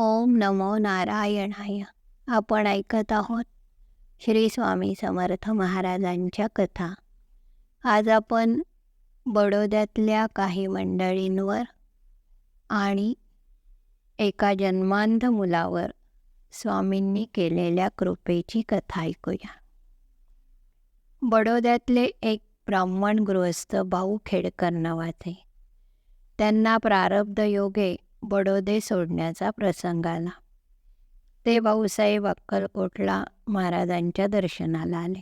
ओम नमो नारायणाय. आपण ऐकत आहोत श्री स्वामी समर्थ महाराजांच्या कथा. आज आपण बडोद्यातल्या काही मंडळींवर आणि एका जन्मांध मुलावर स्वामींनी केलेल्या कृपेची कथा ऐकूया. बडोद्यातले एक ब्राह्मण गृहस्थ भाऊ खेडकर नावाचे. त्यांना प्रारब्ध योगे बडोदे सोडण्याचा प्रसंग आला. ते भाऊसाहेब अक्कलकोटला महाराजांच्या दर्शनाला आले.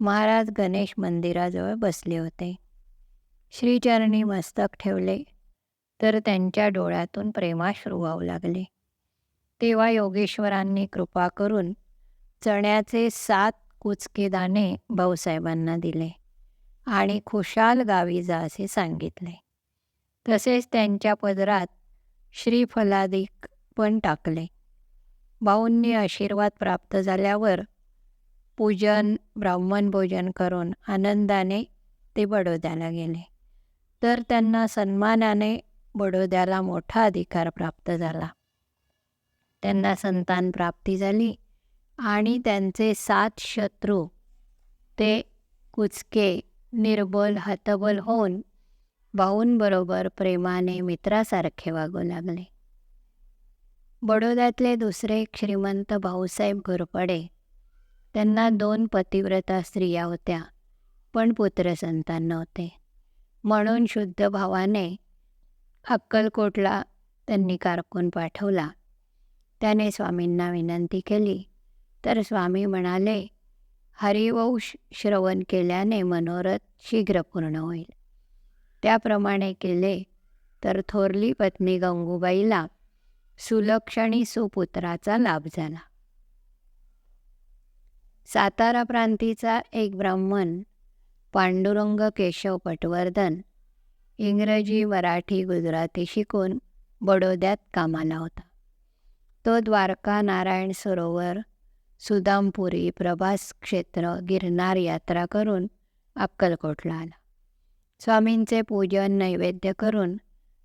महाराज गणेश मंदिराजवळ बसले होते. श्रीचरणी मस्तक ठेवले तर त्यांच्या डोळ्यातून प्रेमाश्रू वाहू लागले. तेव्हा योगेश्वरांनी कृपा करून चण्याचे सात कुचके दाणे भाऊसाहेबांना दिले आणि खुशाल गावी जा असे सांगितले. तसेच त्यांच्या पदरात श्रीफलादिक पण टाकले. भाऊंनी आशीर्वाद प्राप्त झाल्यावर पूजन ब्राह्मण भोजन करून आनंदाने ते बडोद्याला गेले. तर त्यांना सन्मानाने बडोद्याला मोठा अधिकार प्राप्त झाला. त्यांना संतान प्राप्ती झाली आणि त्यांचे सात शत्रू ते कुचके निर्बल हतबल होऊन भाऊंबरोबर प्रेमाने मित्रासारखे वागू लागले. बडोद्यातले दुसरे श्रीमंत भाऊसाहेब घोरपडे. त्यांना दोन पतिव्रता स्त्रिया होत्या पण पुत्रसंतान नव्हते. म्हणून शुद्ध भावाने अक्कलकोटला त्यांनी कारकून पाठवला. त्याने स्वामींना विनंती केली. तर स्वामी म्हणाले हरिवंश श्रवण केल्याने मनोरथ शीघ्र पूर्ण होईल. त्याप्रमाणे केले. तर थोरली पत्नी गंगूबाईला सुलक्षणी सुपुत्राचा लाभ झाला. सातारा प्रांतीचा एक ब्राह्मण पांडुरंग केशव पटवर्धन इंग्रजी मराठी गुजराती शिकून बडोद्यात कामाला होता. तो द्वारका नारायण सरोवर सुदामपुरी प्रभास क्षेत्र गिरनार यात्रा करून अक्कलकोटला आला. स्वामींचे पूजन नैवेद्य करून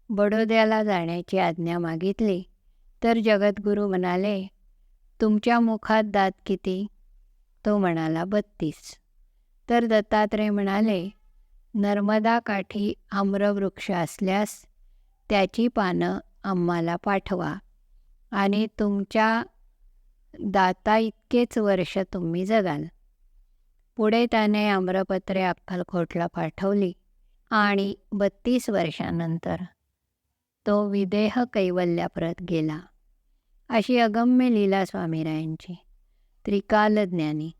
बडोद्याला जाण्याची आज्ञा मागितली. तर जगद्गुरू म्हणाले तुमच्या मुखात दात किती? तो म्हणाला बत्तीस. तर दत्तात्रय म्हणाले नर्मदा काठी आम्रवृक्ष असल्यास त्याची पानं आम्हाला पाठवा आणि तुमच्या दाता इतकेच वर्ष तुम्ही जगाल. पुढे त्याने आम्रपत्रे अक्कलकोटला पाठवली. आणि बत्तीस वर्षानंतर तो विदेह कैवल्याप्रत गेला. अशी अगम्य लीला स्वामीरायांची. त्रिकालज्ञानी.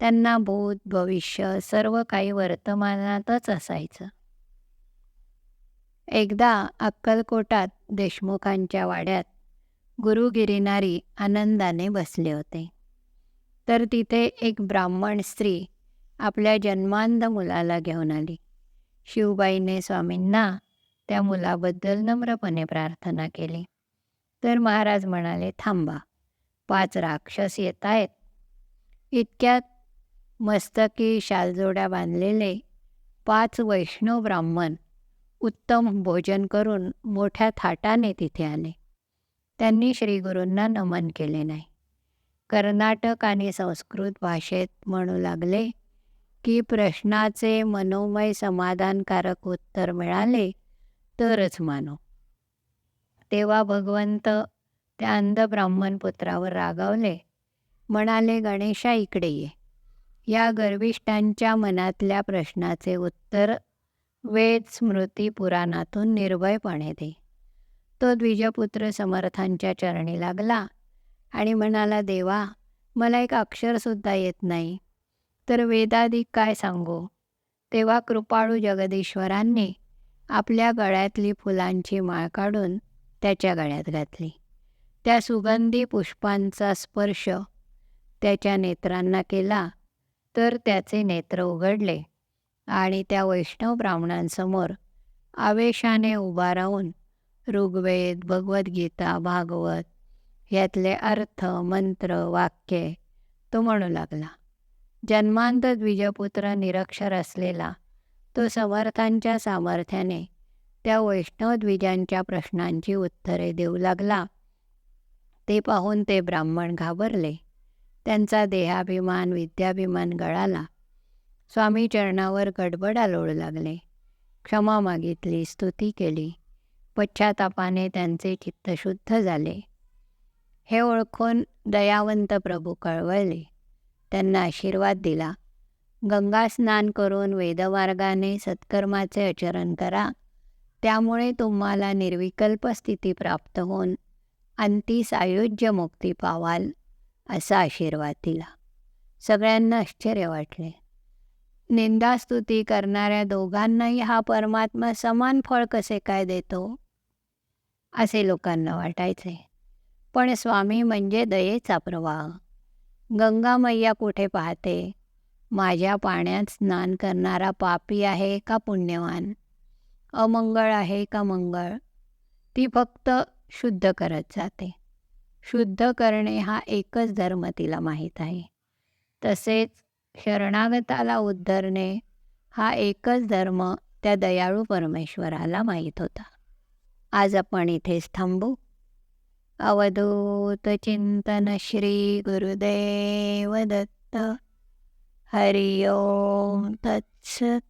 त्यांना भूत भविष्य सर्व काही वर्तमानातच असायचं. एकदा अक्कलकोटात देशमुखांच्या वाड्यात गुरुगिरिनारी आनंदाने बसले होते. तर तिथे एक ब्राह्मण स्त्री आपल्या जन्मांध मुलाला घेऊन आली. शिवबाईने स्वामींना त्या मुलाबद्दल नम्रपणे प्रार्थना केली. तर महाराज म्हणाले थांबा पाच राक्षस येत आहेत. इतक्यात मस्तकी शालजोड्या बांधलेले पाच वैष्णव ब्राह्मण उत्तम भोजन करून मोठ्या थाटाने तिथे आले. त्यांनी श्रीगुरूंना नमन केले नाही. कर्नाटक आणि संस्कृत भाषेत म्हणू लागले की प्रश्नाचे मनोमय समाधानकारक उत्तर मिळाले तरच मानो. तेव्हा भगवंत त्या अंध ब्राह्मण पुत्रावर रागावले. म्हणाले गणेशा इकडे ये. या गर्विष्ठांच्या मनातल्या प्रश्नाचे उत्तर वेद स्मृती पुराणातून निर्भयपणे दे. तो द्विजपुत्र समर्थांच्या चरणी लागला आणि म्हणाला देवा मला एक अक्षरसुद्धा येत नाही. तर वेदाधिक काय सांगू? तेव्हा कृपाळू जगदीश्वरांनी आपल्या गळ्यातली फुलांची माळ काढून त्याच्या गळ्यात घातली. त्या सुगंधी पुष्पांचा स्पर्श त्याच्या नेत्रांना केला तर त्याचे नेत्र उघडले आणि त्या वैष्णव ब्राह्मणांसमोर आवेशाने उभा राहून ऋग्वेद भगवद्गीता भागवत यातले अर्थ मंत्र वाक्ये तो म्हणू लागला. जन्मांत द्विजपुत्र निरक्षर असलेला तो समर्थांच्या सामर्थ्याने त्या वैष्णव द्विजांच्या प्रश्नांची उत्तरे देऊ लागला. ते पाहून ते ब्राह्मण घाबरले. त्यांचा देहाभिमान विद्याभिमान गळाला. स्वामी चरणावर गडबडा लोळ लागले. क्षमा मागितली स्तुती केली. पश्चातापाने त्यांचे चित्त शुद्ध झाले. हे ओळखून दयावंत प्रभू कळवळले त्यांना आशीर्वाद दिला. गंगा स्नान करून वेदमार्गाने सत्कर्माचे आचरण करा. त्यामुळे तुम्हाला निर्विकल्प स्थिती प्राप्त होऊन अंती सायुज्य मुक्ती पावाल असा आशीर्वाद दिला. सगळ्यांना आश्चर्य वाटले. निंदास्तुती करणाऱ्या दोघांनाही हा परमात्मा समान फळ कसे काय देतो? असे लोकांना वाटायचे. पण स्वामी म्हणजे दयेचा प्रवाह. गंगा मैया कुठे पाहते? माझ्या पाण्यात स्नान करणारा पापी आहे का पुण्यवान? अमंगळ आहे का मंगळ? ती फक्त शुद्ध करत जाते. शुद्ध करणे हा एकच धर्म तिला माहीत आहे. तसेच शरणागताला उद्धरणे हा एकच धर्म त्या दयाळू परमेश्वराला माहीत होता. आज आपण इथेच थांबू. अवधूत चिंतन श्री गुरुदेव दत्त हरि ओम तत्सत।